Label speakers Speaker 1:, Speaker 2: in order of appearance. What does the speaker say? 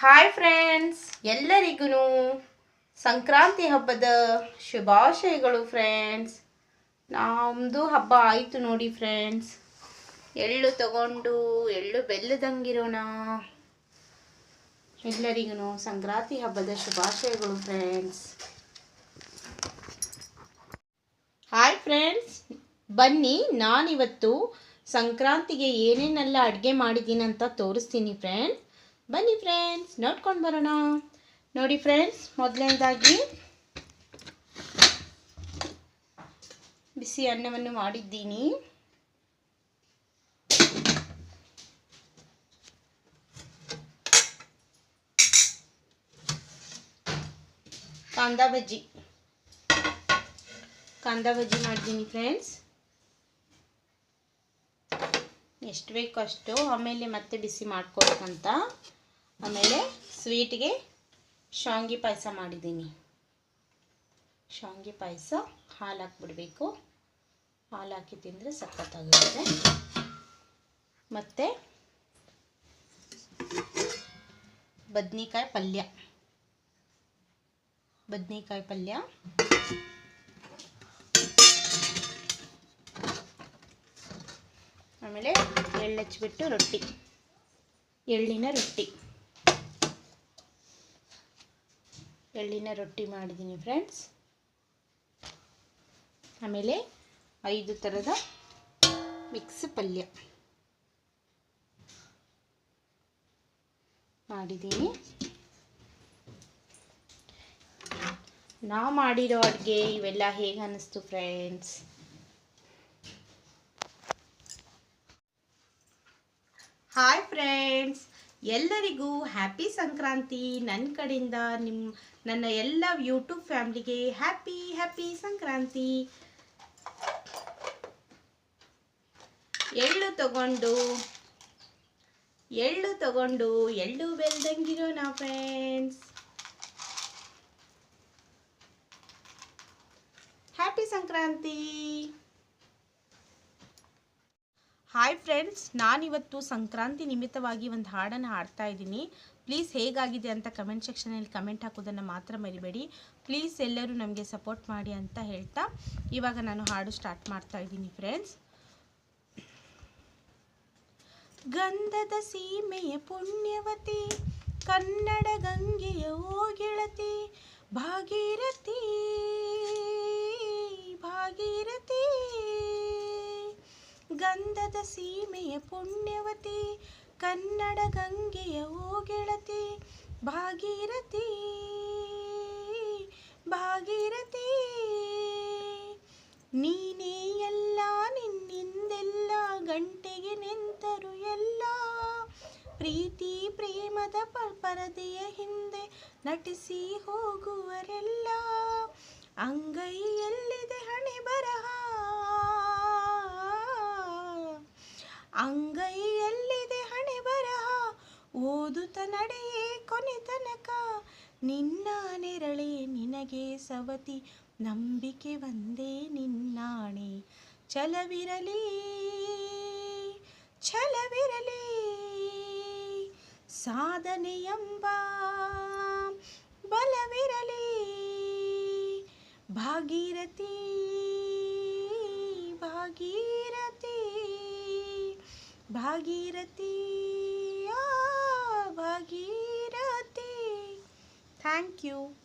Speaker 1: Hi friends ಎಲ್ಲರಿಗೂ ಸಂಕ್ರಾಂತಿ ಹಬ್ಬದ ಶುಭಾಶಯಗಳು ಫ್ರೆಂಡ್ಸ್ ನಮ್ಮದು ಹಬ್ಬ ಆಯಿತು ನೋಡಿ ಫ್ರೆಂಡ್ಸ್ ಎಳ್ಳು ತಗೊಂಡು, ಎಳ್ಳು ಬೆಲ್ಲದಂಗಿರೋಣ. ಎಲ್ಲರಿಗೂ ಸಂಕ್ರಾಂತಿ ಹಬ್ಬದ ಶುಭಾಶಯಗಳು ಫ್ರೆಂಡ್ಸ್ ಹಾಯ್ ಫ್ರೆಂಡ್ಸ್ ಬನ್ನಿ, ನಾನಿವತ್ತು ಸಂಕ್ರಾಂತಿಗೆ ಏನೇನೆಲ್ಲ ಅಡುಗೆ ಮಾಡಿದ್ದೀನಿ ಅಂತ ತೋರಿಸ್ತೀನಿ ಫ್ರೆಂಡ್ಸ್ ಬನ್ನಿ ಫ್ರೆಂಡ್ಸ್ ನೋಡ್ಕೊಂಡು ಬರೋಣ. ನೋಡಿ ಫ್ರೆಂಡ್ಸ್ ಮೊದಲನೇದಾಗಿ ಬಿಸಿ ಅನ್ನವನ್ನು ಮಾಡಿದ್ದೀನಿ. ಕಾಂದಾ ಬಜ್ಜಿ. ಕಾಂದಾ ಬಜ್ಜಿ ಮಾಡಿದ್ದೀನಿ ಫ್ರೆಂಡ್ಸ್ ಎಷ್ಟು ಬೇಕು ಅಷ್ಟು, ಆಮೇಲೆ ಮತ್ತೆ ಬಿಸಿ ಮಾಡ್ಕೊಬೇಕಂತ. ಆಮೇಲೆ ಸ್ವೀಟ್ಗೆ ಶಾಂಗಿ ಪಾಯಸ ಮಾಡಿದ್ದೀನಿ. ಶಾಂಗಿ ಪಾಯಸ ಹಾಲು ಹಾಕ್ಬಿಡ್ಬೇಕು. ಹಾಲು ಹಾಕಿ ತಿಂದರೆ ಸಖತ್ತಾಗುತ್ತೆ ಮತ್ತು ಬದ್ನಿಕಾಯಿ ಪಲ್ಯ. ಬದ್ನಿಕಾಯಿ ಪಲ್ಯ. ಆಮೇಲೆ ಎಳ್ಳು ಹಚ್ಚಿಬಿಟ್ಟು ರೊಟ್ಟಿ. ಎಳ್ಳಿನ ರೊಟ್ಟಿ. ಎಳ್ಳಿನ ರೊಟ್ಟಿ ಮಾಡಿದ್ದೀನಿ ಫ್ರೆಂಡ್ಸ್ ಆಮೇಲೆ ಐದು ಥರದ ಮಿಕ್ಸ್ ಪಲ್ಯ ಮಾಡಿದ್ದೀನಿ. ನಾವು ಮಾಡಿರೋ ಅಡುಗೆ ಇವೆಲ್ಲ ಹೇಗೆ ಅನ್ನಿಸ್ತು ಫ್ರೆಂಡ್ಸ್ ಹಾಯ್ ಫ್ರೆಂಡ್ಸ್ ಎಲ್ಲರಿಗೂ ಹ್ಯಾಪಿ ಸಂಕ್ರಾಂತಿ. ನನ್ನ ಕಡೆಯಿಂದ ನಿಮ್ಮ ನನ್ನ ಎಲ್ಲ ಯೂಟ್ಯೂಬ್ ಫ್ಯಾಮ್ಲಿಗೆ ಹ್ಯಾಪಿ ಹ್ಯಾಪಿ ಸಂಕ್ರಾಂತಿ. ಎಳ್ಳು ತಗೊಂಡು ಎಳ್ಳು ತಗೊಂಡು, ಎಳ್ಳು ಬೆಲ್ದಂಗಿರೋಣ friends happy Sankranti. Hi friends ನಾನಿವತ್ತು ಸಂಕ್ರಾಂತಿ ನಿಮಿತ್ತವಾಗಿ ಒಂದು ಹಾಡನ್ನು ಹಾಡ್ತಾ ಇದ್ದೀನಿ. ಪ್ಲೀಸ್ ಹೇಗಾಗಿದೆ ಅಂತ ಕಮೆಂಟ್ ಸೆಕ್ಷನಲ್ಲಿ ಕಮೆಂಟ್ ಹಾಕೋದನ್ನು ಮಾತ್ರ ಮರಿಬೇಡಿ. ಪ್ಲೀಸ್ ಎಲ್ಲರೂ ನಮಗೆ ಸಪೋರ್ಟ್ ಮಾಡಿ ಅಂತ ಹೇಳ್ತಾ ಇವಾಗ ನಾನು ಹಾಡು ಸ್ಟಾರ್ಟ್ ಮಾಡ್ತಾ ಇದ್ದೀನಿ ಫ್ರೆಂಡ್ಸ್ ಗಂಧದ ಸೀಮೆಯ ಪುಣ್ಯವತಿ, ಕನ್ನಡ ಗಂಗೆಯ ಓ ಗೆಳತಿ ಭಾಗೀರಥಿ ಭಾಗೀರಥಿ. ಗಂಧದ ಸೀಮೆಯ ಪುಣ್ಯವತಿ, ಕನ್ನಡ ಗಂಗೆಯ ಓಗೆಳತಿ ಗೆಳತಿ ಭಾಗೀರಥಿ ಭಾಗೀರಥಿ. ನೀನೇ ಎಲ್ಲ, ನಿನ್ನಿಂದೆಲ್ಲ, ಗಂಟೆಗೆ ನಿಂತರು ಎಲ್ಲ. ಪ್ರೀತಿ ಪ್ರೇಮದ ಪರದೆಯ ಹಿಂದೆ ನಟಿಸಿ ಹೋಗುವರೆಲ್ಲ. ಓದುತ್ತ ನಡೆಯೇ ಕೊನೆ ತನಕ. ನಿನ್ನ ನೆರಳೆ ನಿನಗೆ ಸವತಿ, ನಂಬಿಕೆ ಒಂದೇ ನಿನ್ನಾಣೆ. ಛಲವಿರಲಿ ಛಲವಿರಲಿ ಸಾಧನೆ ಎಂಬ ಬಲವಿರಲಿ. ಭಾಗೀರಥಿ ಭಾಗೀರಥಿ ಭಾಗೀರಥಿ. Thank you.